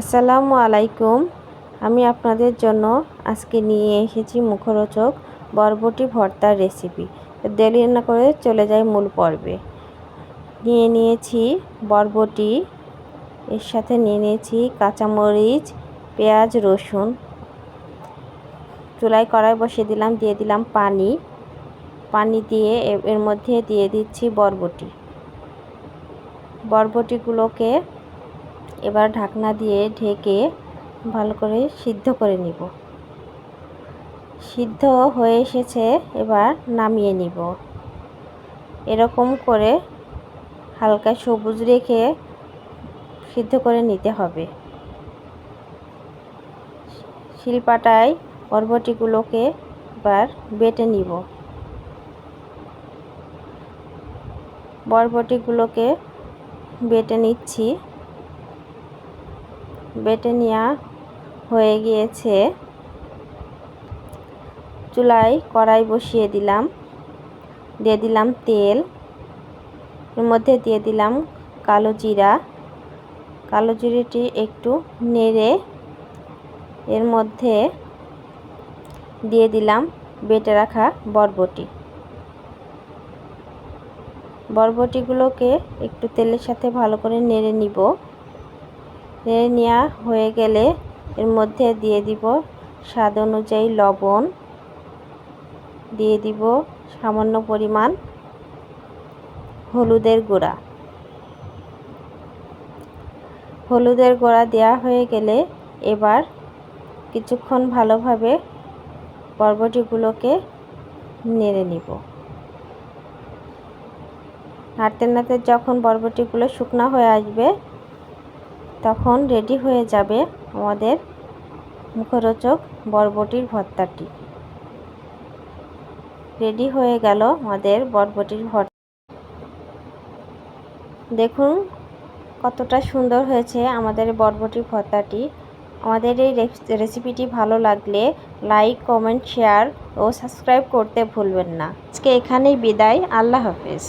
আসসালামু আলাইকুম। আমি আপনাদের জন্য আজকে নিয়ে এসেছি মুখরোচক বরবটি ভর্তার রেসিপি। দেরি না করে চলে যাই মূল পর্বে। নিয়ে নিয়েছি বরবটি, এর সাথে নিয়ে নিয়েছি কাঁচামরিচ, পেঁয়াজ, রসুন। চুলায় কড়াই বসিয়ে দিলাম, দিয়ে দিলাম পানি। পানি দিয়ে এর মধ্যে দিয়ে দিচ্ছি বরবটি। বরবটিগুলোকে এবার ঢাকনা দিয়ে ঢেকে ভালো করে সিদ্ধ করে নিব। সিদ্ধ হয়ে এসেছে, এবার নামিয়ে নিব। এরকম করে হালকা সবুজ রেখে সিদ্ধ করে নিতে হবে। শিলপাটায় বরবটিগুলোকে এবার বেটে নিব। বরবটিগুলোকে বেটে নিচ্ছি। বেটে নেওয়া হয়ে গিয়েছে। চুলায় কড়াই বসিয়ে দিলাম। দিয়ে দিলাম তেল। এর মধ্যে দিয়ে দিলাম কালো জিরা। কালো জিরেটি একটু নেড়ে এর মধ্যে দিয়ে দিলাম বেটে রাখা বরবটি। বরবটিগুলোকে একটু তেলের সাথে ভালো করে নেড়ে নিব। নেড়ে নেওয়া হয়ে গেলে এর মধ্যে দিয়ে দিব স্বাদ অনুযায়ী লবণ। দিয়ে দিব সামান্য পরিমাণ হলুদের গুঁড়া। হলুদের গুঁড়া দেওয়া হয়ে গেলে এবার কিছুক্ষণ ভালোভাবে বরবটিগুলোকে নেড়ে নিব। নাড়তে নাড়তে যখন বরবটিগুলো শুকনো হয়ে আসবে তখন রেডি হয়ে যাবে আমাদের মুখরোচক বরবটির ভর্তাটি। রেডি হয়ে গেল আমাদের বরবটির ভর্তা। দেখুন কতটা সুন্দর হয়েছে আমাদের বরবটির ভর্তাটি। আমাদের এই রেসিপিটি ভালো লাগলে লাইক, কমেন্ট, শেয়ার ও সাবস্ক্রাইব করতে ভুলবেন না। আজকে এখানেই বিদায়। আল্লাহ হাফেজ।